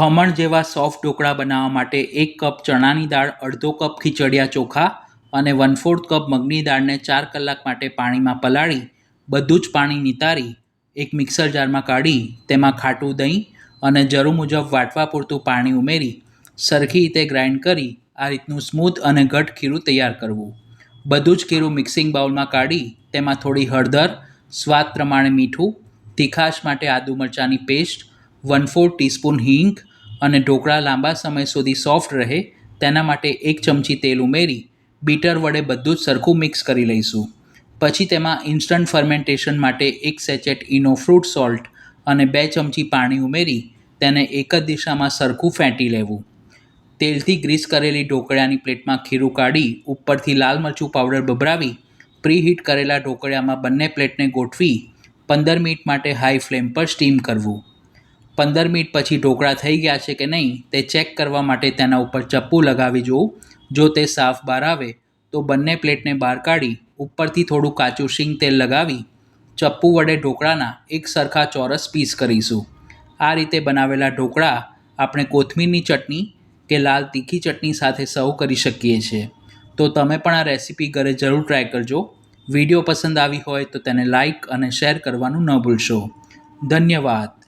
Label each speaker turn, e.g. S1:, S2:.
S1: ખમણ જેવા સોફ્ટ ઢોકળા બનાવવા માટે એક કપ ચણાની દાળ, અડધો કપ ખીચડિયા ચોખા અને વન ફોર્થ કપ મગની દાળને ચાર કલાક માટે પાણીમાં પલાળી, બધું જ પાણી નિતારી, એક મિક્સર જારમાં કાઢી, તેમાં ખાટું દહીં અને જરૂર મુજબ વાટવા પૂરતું પાણી ઉમેરી, સરખી રીતે ગ્રાઇન્ડ કરી, આ રીતનું સ્મૂથ અને ઘટ ખીરું તૈયાર કરવું. બધું જ ખીરું મિક્સિંગ બાઉલમાં કાઢી, તેમાં થોડી હળદર, સ્વાદ પ્રમાણે મીઠું, તીખાશ માટે આદુ મરચાંની પેસ્ટ વન ફોર ટીસ્પૂન હિંગ અને ઢોકળા લાંબા સમય સુધી સોફ્ટ રહે, તેના માટે એક ચમચી તેલ ઉમેરી, બીટર વડે બધું જ સરખું મિક્સ કરી લઈશું. પછી તેમાં ઇન્સ્ટન્ટ ફર્મેન્ટેશન માટે એક સેચેટ ઇનો ફ્રૂટ સોલ્ટ અને બે ચમચી પાણી ઉમેરી, તેને એક જ દિશામાં સરખું ફેંટી લેવું. તેલથી ગ્રીસ કરેલી ઢોકળાની પ્લેટમાં ખીરું કાઢી, ઉપરથી લાલ મરચું પાવડર ભભરાવી પ્રીહીટ કરેલા ઢોકળામાં બંને પ્લેટને ગોઠવી, પંદર મિનિટ માટે હાઈ ફ્લેમ પર સ્ટીમ કરવું. પંદર મિનિટ પછી ઢોકળા થઈ ગયા છે કે નહીં તે ચેક કરવા માટે તેના ઉપર ચપ્પુ લગાવી જોવું જો તે સાફ બહાર આવે, તો બંને પ્લેટને બહાર કાઢી ઉપરથી થોડું કાચું શીંગ તેલ લગાવી ચપ્પુ વડે ઢોકળાના એક સરખા ચોરસ પીસ કરીશું. આ રીતે બનાવેલા ઢોકળા આપણે કોથમીરની ચટણી કે લાલ તીખી ચટણી સાથે સર્વ કરી શકીએ છીએ. તો તમે પણ આ રેસીપી ઘરે જરૂર ટ્રાય કરજો. વીડિયો પસંદ આવી હોય તો તેને લાઈક અને શેર કરવાનું ન ભૂલશો. ધન્યવાદ.